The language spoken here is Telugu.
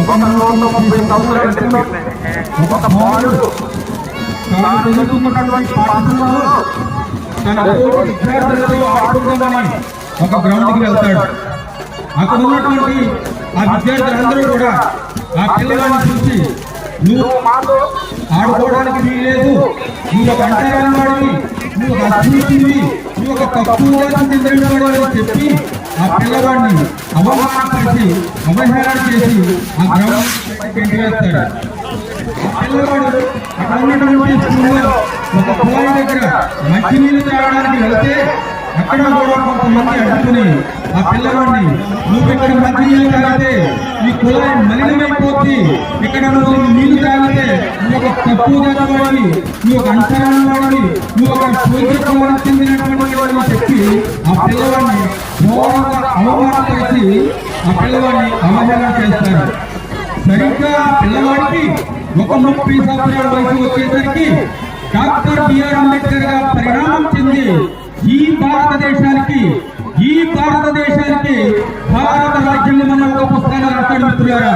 ఒక నలభై ముప్పై సంవత్సరాల క్రితం ఒక బాలుడు తాను చదువుకున్నటువంటి పాఠశాలలో తన విద్యార్థులతో ఆడుకుందామని ఒక గ్రౌండ్కి వెళ్తాడు అక్కడ ఉన్నటువంటి ఆ విద్యార్థులందరూ కూడా ఆ పిల్లగాన్ని చూసి నువ్వు మాతో ఆడుకోవడానికి వీల్లేదు. నువ్వు ఒక అంటరాని వాడివి నువ్వు ఒక నువ్వు ఒక తక్కువ జాతి చెందిన చెప్పి ఆ పిల్లవాడిని అవమానపరిచి అవహేళన చేసి ఆ గ్రౌండ్ వేస్తాడు. ఆ పిల్లవాడు అక్కడ ఉన్నటువంటి స్కూల్లో ఒక పోయి దగ్గర మంచినీళ్ళు తాగడానికి వెళ్తే అక్కడ కూడా కొంతమంది అడ్డుకుని ఆ పిల్లవాడిని నువ్వు ఇక్కడ మంచినీళ్ళు తాగితే? ఈ కుళాయి మలినమైపోద్ది ఇక్కడ నువ్వు నీళ్ళు తాగితే నువ్వు ఒక తక్కువ జాతి నువ్వు ఒక అంతరాల వాడివి నువ్వు ఒక సూర్య చెందినటువంటి వాడిని చెప్పి ఆ పిల్లవాడిని ఘోరంగా చేసి ఆ పిల్లవాడిని అవమానం చేస్తారు. సరిగ్గా పిల్లవాడికి ఒక ముప్పై సంవత్సరాల వయసు వచ్చేసరికి డాక్టర్ బిఆర్ అంబేద్కర్గా పరిణామం చెంది భారతదేశానికి ఈ భారతదేశానికి భారత రాజ్యాంగం అనే ఒక పుస్తకాన్ని రాస్తాడు మిత్రులారా.